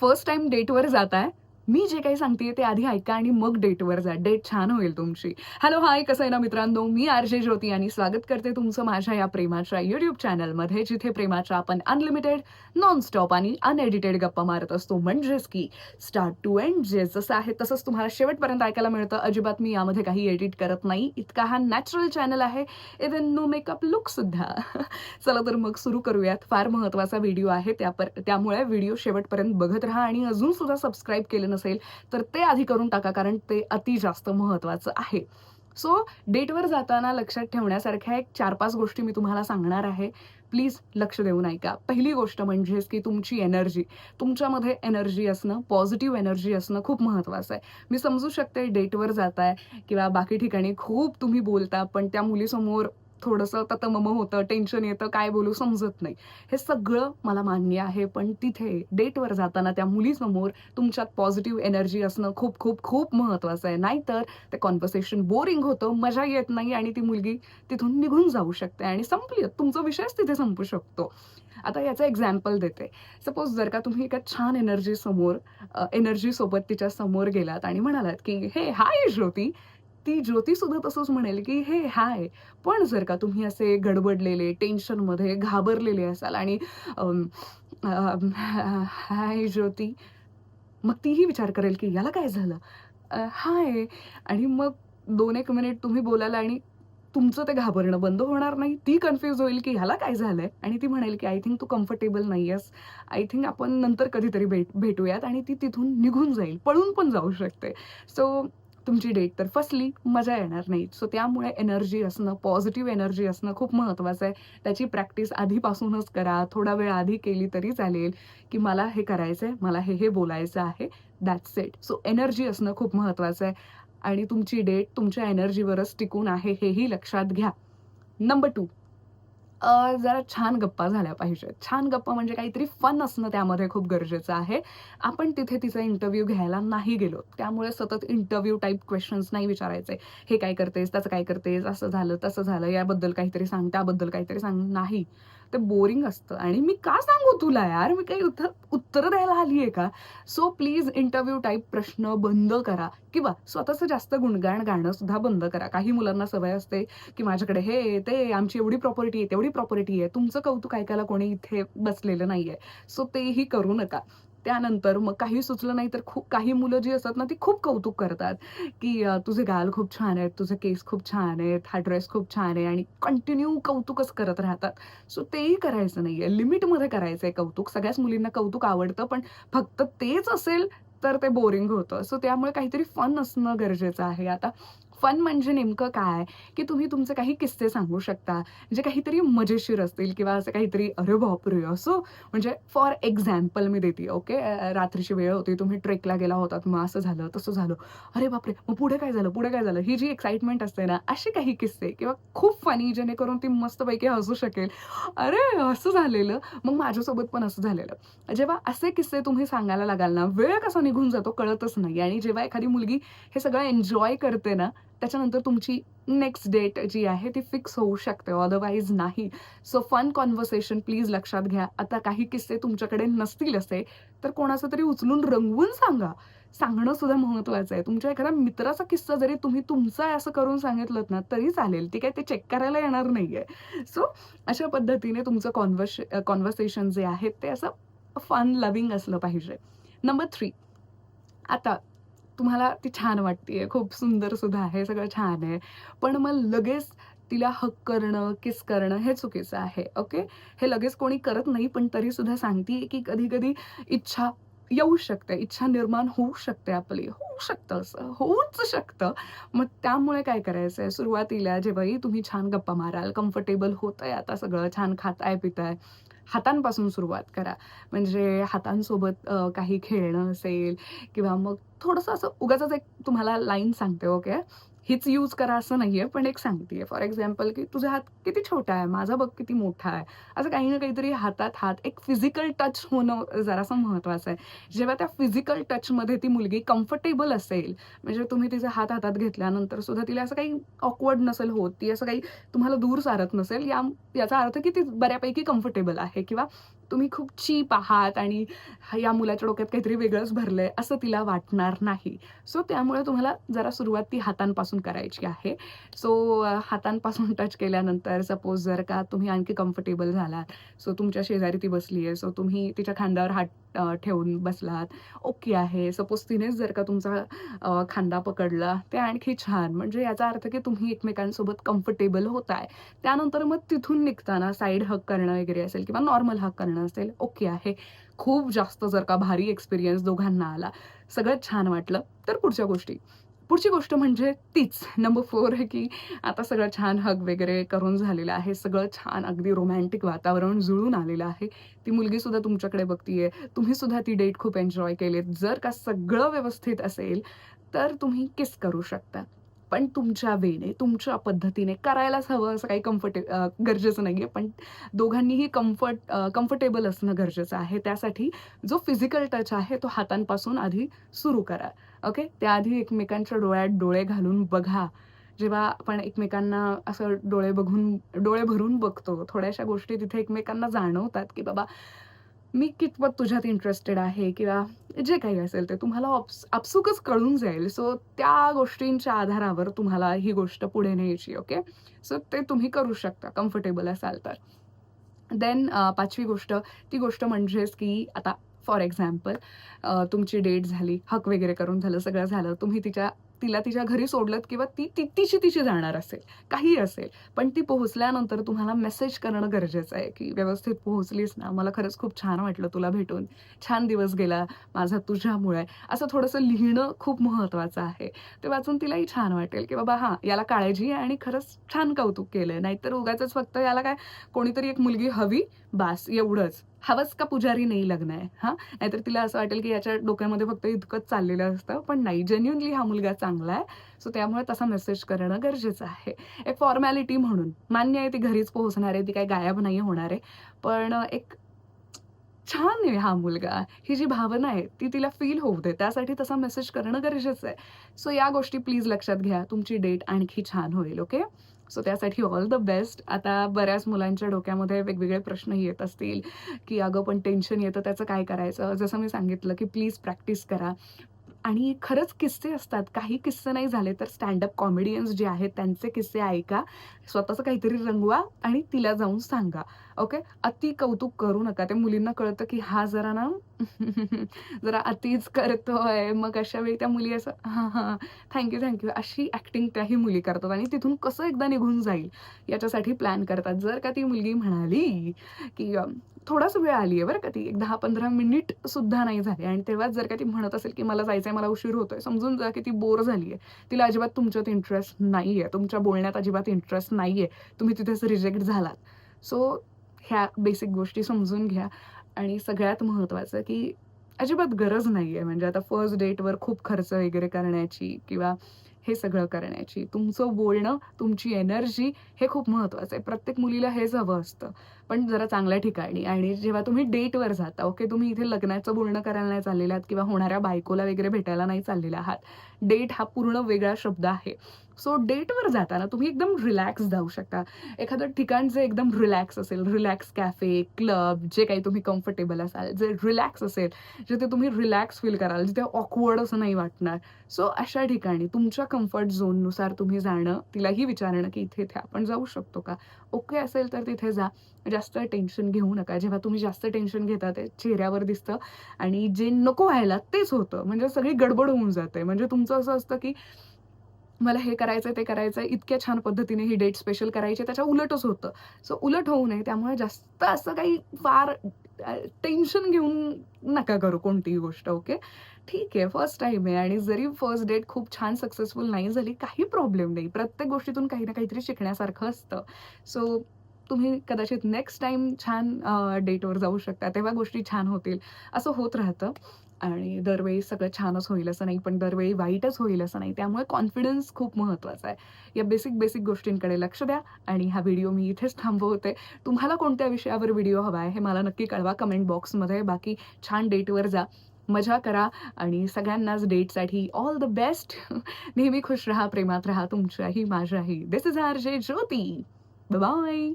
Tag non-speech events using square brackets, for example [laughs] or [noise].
First time डेटवर जात आहे मी जे काही सांगते ते आधी ऐका आणि मग डेटवर जा. डेट छान होईल तुमची. हॅलो हाय कसं आहे ना मित्रांनो? मी आर जे ज्योती आणि स्वागत करते तुमचं माझ्या या प्रेमाच्या युट्यूब चॅनलमध्ये जिथे प्रेमाच्या आपण अनलिमिटेड नॉनस्टॉप आणि अनएडिटेड गप्पा मारत असतो. म्हणजेच की स्टार्ट टू एंड जे जसं आहे तसंच तुम्हाला शेवटपर्यंत ऐकायला मिळतं. अजिबात मी यामध्ये काही एडिट करत नाही. इतका हा नॅचरल चॅनल आहे. इवन नो मेकअप लुक सुद्धा. [laughs] चला तर मग सुरू करूयात. फार महत्त्वाचा व्हिडिओ आहे त्या पर त्यामुळे व्हिडिओ शेवटपर्यंत बघत राहा आणि अजून सुद्धा सबस्क्राईब केलं नसेल तर ते आधी करून टाका कारण ते अति जास्त महत्त्वाचं आहे. सो डेटवर जाताना लक्षात ठेवण्यासारख्या एक चार पाच गोष्टी मी तुम्हाला सांगणार आहे. प्लीज लक्ष देऊन ऐका. पहिली गोष्ट म्हणजेच की तुमची एनर्जी तुमच्यामध्ये एनर्जी असणं पॉझिटिव्ह एनर्जी असणं खूप महत्त्वाचं आहे. मी समजू शकते डेटवर जाताय किंवा बाकी ठिकाणी खूप तुम्ही बोलता पण त्या मुलीसमोर थोडंसं ततमम होतं टेन्शन येतं काय बोलू समजत नाही. हे सगळं मला मान्य आहे पण तिथे डेटवर जाताना त्या मुलीसमोर तुमच्यात पॉझिटिव्ह एनर्जी असणं खूप खूप खूप महत्त्वाचं आहे. नाहीतर ते कॉन्व्हर्सेशन बोरिंग होतं मजा येत नाही आणि ती मुलगी तिथून निघून जाऊ शकते आणि संपली. तुमचा विषयच तिथे संपू शकतो. आता याचं एक्झाम्पल देते. सपोज जर का तुम्ही एका छान एनर्जी समोर एनर्जी सोबत तिच्या समोर गेलात आणि म्हणालात की हे हाय ज्योती ती ज्योतीसुद्धा तसंच म्हणेल की हे हाय. पण जर का तुम्ही असे गडबडलेले टेन्शनमध्ये घाबरलेले असाल आणि हाय ज्योती. मग तीही विचार करेल की याला काय झालं? हाय. आणि मग दोन एक मिनिट तुम्ही बोलायला आणि तुमचं ते घाबरणं बंद होणार नाही. ती कन्फ्यूज होईल की ह्याला काय झालं आहे आणि ती म्हणेल की आय थिंक तू कम्फर्टेबल नाही आहेस आय थिंक आपण नंतर कधीतरी भेट भेटूयात. आणि ती तिथून निघून जाईल. पळून पण जाऊ शकते. सो तुमची डेट तर फसली मजा येणार नाही. सो त्यामुळे एनर्जी असणं पॉझिटिव्ह एनर्जी असणं खूप महत्त्वाचं आहे. त्याची प्रॅक्टिस आधीपासूनच करा. थोडा वेळ आधी केली तरी चालेल की मला हे करायचं आहे मला हे हे बोलायचं आहे. दॅट्स इट सो एनर्जी असणं खूप महत्त्वाचं आहे. आणि तुमची डेट तुमच्या एनर्जीवरच टिकून आहे हेही लक्षात घ्या. नंबर टू जरा छान गप्पा झाल्या पाहिजेत. छान गप्पा म्हणजे काहीतरी फन असणं त्यामध्ये खूप गरजेचं आहे. आपण तिथे तिचा इंटरव्ह्यू घ्यायला नाही गेलो. त्यामुळे सतत इंटरव्ह्यू टाईप क्वेश्चन्स नाही विचारायचे. हे काय करतेस? त्याचं काय करतेस? असं झालं तसं झालं. याबद्दल काहीतरी सांग त्याबद्दल काहीतरी सांग. नाही. ते बोरिंग असतं. आणि मी का सांगू तुला यार? मी काही उत्तर उत्तरं द्यायला आली आहे का? सो प्लीज इंटरव्ह्यू टाईप प्रश्न बंद करा. किंवा स्वतःचं जास्त गुणगाण गाणं सुद्धा बंद करा. काही मुलांना सवय असते की माझ्याकडे हे ते आमची एवढी प्रॉपर्टी आहे तेवढी प्रॉपर्टी आहे. तुमचं कौतुक ऐकायला कोणी इथे बसलेलं नाहीये. सो तेही करू नका. त्यानंतर मग काही सुचलं नाही तर खूप काही मुलं जी असतात ना ती खूप कौतुक करतात. की तुझे गाल खूप छान आहेत. तुझे केस खूप छान आहेत. हा ड्रेस खूप छान आहे. आणि कंटिन्यू कौतुकच करत राहतात. सो तेही करायचं नाहीये. लिमिटमध्ये करायचं आहे कौतुक. सगळ्याच मुलींना कौतुक आवडतं पण फक्त तेच असेल तर ते बोरिंग होतं. सो त्यामुळे काहीतरी फन असणं गरजेचं आहे. आता फन म्हणजे नेमकं काय? की तुम्ही तुमचे काही किस्से सांगू शकता जे काहीतरी मजेशीर असतील किंवा असं काहीतरी अरे बापरे! असो. म्हणजे फॉर एक्झाम्पल मी देते ओके रात्रीची वेळ होती तुम्ही ट्रेकला गेला होतात मग असं झालं तसं झालं. अरे बापरे! मग पुढे काय झालं? पुढे काय झालं? ही जी एक्साइटमेंट असते ना असे काही किस्से किंवा खूप फनी जेणेकरून ती मस्तपैकी हसू शकेल. अरे असं झालेलं. मग माझ्यासोबत पण असं झालेलं. जेव्हा असे किस्से तुम्ही सांगायला लागाल ना वेळ कसा निघून जातो कळतच नाही. आणि जेव्हा एखादी मुलगी हे सगळं एन्जॉय करते ना त्याच्यानंतर तुमची नेक्स्ट डेट जी आहे ती फिक्स होऊ शकते. अदरवाईज नाही. सो फन कॉन्व्हर्सेशन प्लीज लक्षात घ्या. आता काही किस्से तुमच्याकडे नसतील असे तर कोणाचं तरी उचलून रंगवून सांगा. सांगणं सुद्धा महत्वाचं आहे. तुमच्या एखाद्या मित्राचा किस्सा जरी तुम्ही तुमचा असं करून सांगितलं ना तरी चालेल. ती काय ते चेक करायला येणार नाहीये. सो अशा पद्धतीने तुमचं कॉन्व्हर्श कॉन्व्हर्सेशन जे आहे ते असं फन लव्हिंग असलं पाहिजे. नंबर थ्री आता तुम्हाला ती छान वाटतेय. खूप सुंदर सुद्धा आहे सगळं छान आहे. पण मग लगेच तिला हक करणं किस करणं हे चुकीचं आहे ओके हे लगेच कोणी करत नाही पण तरी सुद्धा सांगते की कधी कधी इच्छा येऊ शकते इच्छा निर्माण होऊ शकते आपली. होऊ शकतं असं होऊच शकतं. मग त्यामुळे काय करायचं आहे सुरुवातीला जेव्हाही तुम्ही छान गप्पा माराल कम्फर्टेबल होतंय आता सगळं छान खाताय पिताय हातांपासून सुरुवात करा. म्हणजे हातांसोबत काही खेळणं असेल किंवा मग थोडंसं असं उगाच एक तुम्हाला लाईन सांगते ओके? हीच यूज करा असं नाहीये पण एक सांगते फॉर एक्झाम्पल की तुझा हात किती छोटा आहे माझा बघ किती मोठा आहे. असं काही ना काहीतरी हातात हात एक फिजिकल टच होणं जरासं महत्वाचं आहे. जेव्हा त्या फिजिकल टचमध्ये ती मुलगी कम्फर्टेबल असेल म्हणजे तुम्ही तिचा हात हातात घेतल्यानंतर सुद्धा तिला असं काही ऑकवर्ड नसेल होत ती असं काही तुम्हाला दूर सारत नसेल या याचा अर्थ की ती बऱ्यापैकी कम्फर्टेबल आहे किंवा तुम्ही खूप चीप आहात आणि या मुलाच्या डोक्यात काहीतरी वेगळंच भरलंय असं तिला वाटणार नाही. सो त्यामुळे तुम्हाला जरा सुरुवात ती हातांपासून करायची आहे. सो हातांपासून टच केल्यानंतर सपोज जर का तुम्ही आणखी कम्फर्टेबल झालात. सो तुमच्या शेजारी ती बसली आहे सो तुम्ही तिच्या खांद्यावर हात ठेवून बसलात. ओके आहे. सपोज तिनेच जर का तुमचा खांदा पकडला ते आणखी छान. म्हणजे याचा अर्थ की तुम्ही एकमेकांसोबत कम्फर्टेबल होत आहे त्यानंतर मग तिथून निघताना साईड हक करणं वगैरे असेल किंवा नॉर्मल हक करणं असेल ओके आहे. खूप जास्त जर का भारी एक्सपिरियन्स दोघांना आला. सगळं छान वाटलं. तर पुढच्या गोष्टी. पुढची गोष्ट म्हणजे तीच. नंबर फोर आहे की आता सगळं छान हग वगैरे करून झालेलं आहे. सगळं छान अगदी रोमॅन्टिक वातावरण जुळून आलेलं आहे. ती मुलगी सुद्धा तुमच्याकडे बघतीये. तुम्ही सुद्धा ती डेट खूप एन्जॉय केलीत. जर का सगळं व्यवस्थित असेल तर तुम्ही किस करू शकता. पण तुमच्या वेने तुमच्या पद्धतीने करायलाच हवं असं काही कम्फर्टे गरजेचं नाही आहे पण दोघांनीही कम्फर्ट कम्फर्टेबल असणं गरजेचं आहे. त्यासाठी जो फिजिकल टच आहे तो हातांपासून आधी सुरू करा. ओके? त्याआधी एकमेकांच्या डोळ्यात डोळे घालून बघा. जेव्हा आपण एकमेकांना असं डोळे बघून डोळे भरून बघतो थोड्याशा गोष्टी तिथे एकमेकांना जाणवतात की बाबा मी कितपत तुझ्यात इंटरेस्टेड आहे किंवा जे काही असेल ते तुम्हाला ऑप्स आपसुकच कळून जाईल. सो त्या गोष्टींच्या आधारावर तुम्हाला ही गोष्ट पुढे न्यायची ओके? सो ते तुम्ही करू शकता कम्फर्टेबल असाल तर. देन पाचवी गोष्ट ती गोष्ट म्हणजेच की आता फॉर एक्झाम्पल तुमची डेट झाली हक वगैरे करून झालं सगळं झालं तुम्ही तिच्या तिला तिच्या घरी सोडलं किंवा ती ती तिची तिची जाणार असेल काही असेल पण ती पोहोचल्यानंतर तुम्हाला मेसेज करणं गरजेचं आहे की व्यवस्थित पोहोचलीस ना मला खरंच खूप छान वाटलं तुला भेटून. छान दिवस गेला माझा तुझ्यामुळे. असं थोडंसं लिहिणं खूप महत्त्वाचं आहे. ते वाचून तिलाही छान वाटेल की बाबा हां याला काळजी आहे आणि खरंच छान कौतुक केलंय. नाहीतर उगाच फक्त याला काय कोणीतरी एक मुलगी हवी बास एवढंच. हवंच का पुजारी नाही लग्न आहे हां? नाहीतर तिला असं वाटेल की याच्या डोक्यामध्ये फक्त इतकंच चाललेलं असतं पण नाही जेन्युनली हा मुलगा चांगला आहे. सो त्यामुळे तसा मेसेज करणं गरजेचं आहे. एक फॉर्मॅलिटी म्हणून. मान्य आहे ती घरीच पोहोचणार आहे ती काही गायब नाही होणार आहे. पण एक छान आहे हा मुलगा. ही जी भावना आहे ती तिला फील होऊ दे. त्यासाठी तसा मेसेज करणं गरजेचं आहे. सो या गोष्टी प्लीज लक्षात घ्या. तुमची डेट आणखी छान होईल ओके सो त्यासाठी ऑल द बेस्ट आता बऱ्याच मुलांच्या डोक्यामध्ये वेगवेगळे प्रश्न येत असतील की अगं पण टेन्शन येतं त्याचं काय करायचं? जसं मी सांगितलं की प्लीज प्रॅक्टिस करा. आणि खरंच किस्से असतात. काही किस्से नाही झाले तर स्टँडअप कॉमेडियन्स जे आहेत त्यांचे किस्से ऐका स्वतःचं काहीतरी रंगवा आणि तिला जाऊन सांगा. ओके अति कौतुक करू नका. ते मुलींना कळतं की हा जरा ना [laughs] जरा अतिच करतोय. मग अशा वेळी त्या मुली असं हां हां थँक्यू थँक्यू अशी ॲक्टिंग त्याही मुली करतात आणि तिथून कसं एकदा निघून जाईल याच्यासाठी प्लॅन करतात. जर का ती मुलगी म्हणाली की थोडाच वेळ आली आहे बरं का ती एक दहा पंधरा मिनिट सुद्धा नाही झाली. आणि तेव्हाच जर का ती म्हणत असेल की मला जायचंय मला उशीर होतोय. समजून जा की ती बोर झाली आहे तिला अजिबात तुमच्यात इंटरेस्ट नाही आहे तुमच्या बोलण्यात अजिबात इंटरेस्ट नाही आहे तुम्ही तिथेच रिजेक्ट झालात. सो ह्या बेसिक गोष्टी समजून घ्या. आणि सगळ्यात महत्त्वाचं की अजिबात गरज नाही आहे म्हणजे आता फर्स्ट डेटवर खूप खर्च वगैरे करण्याची किंवा हे सगळं करण्याची तुमचं बोलणं तुमची एनर्जी हे खूप महत्त्वाचं आहे. प्रत्येक मुलीला हेच हवं असतं. पण जरा चांगल्या ठिकाणी आणि जेव्हा तुम्ही डेटवर जाता ओके तुम्ही इथे लग्नाचं बोलणं करायला नाही चाललेले आहात किंवा होणाऱ्या बायकोला वगैरे भेटायला नाही चाललेला आहात. डेट हा पूर्ण वेगळा शब्द आहे. सो डेटवर जाताना तुम्ही एकदम रिलॅक्स जाऊ शकता. एखादं ठिकाण जे एकदम रिलॅक्स असेल रिलॅक्स कॅफे क्लब जे काही तुम्ही कम्फर्टेबल असाल जे रिलॅक्स असेल जिथे तुम्ही रिलॅक्स फील कराल जिथे ऑकवर्ड असं नाही वाटणार. सो अशा ठिकाणी तुमच्या कम्फर्ट झोननुसार तुम्ही जाणं तिलाही विचारणं की इथे इथे आपण जाऊ शकतो का? ओके असेल तर तिथे जा. जास्त टेन्शन घेऊ नका. जेव्हा तुम्ही जास्त टेन्शन घेता ते चेहऱ्यावर दिसतं. आणि जे नको व्हायला तेच होतं. म्हणजे सगळी गडबड होऊन जाते. म्हणजे तुमचं असं असतं की मला हे करायचं ते करायचं इतक्या छान पद्धतीने ही डेट स्पेशल करायची त्याच्या उलटच होतं. सो उलट होऊ नये त्यामुळे जास्त असं काही फार टेन्शन घेऊन नका करू कोणतीही गोष्ट ओके ठीक आहे फर्स्ट टाईम आहे आणि जरी फर्स्ट डेट खूप छान सक्सेसफुल नाही झाली काही प्रॉब्लेम नाही. प्रत्येक गोष्टीतून काही ना काहीतरी शिकण्यासारखं असतं. सो तुम्ही कदाचित नेक्स्ट टाईम छान डेटवर जाऊ शकता तेव्हा गोष्टी छान होतील. असं होत राहतं. आणि दरवेळी सगळं छानच होईल असं नाही पण दरवेळी वाईटच होईल असं नाही. त्यामुळे कॉन्फिडन्स खूप महत्त्वाचा आहे. या बेसिक बेसिक गोष्टींकडे लक्ष द्या आणि हा व्हिडिओ मी इथेच थांबवते. तुम्हाला कोणत्या विषयावर व्हिडिओ हवा आहे हे मला नक्की कळवा. कमेंट बॉक्समध्ये बाकी छान डेटवर जा. मजा करा आणि सगळ्यांनाच डेटसाठी ऑल द बेस्ट नेहमी खुश राहा प्रेमात राहा तुमच्याही माझ्याही. दिस is R J Jyoti bye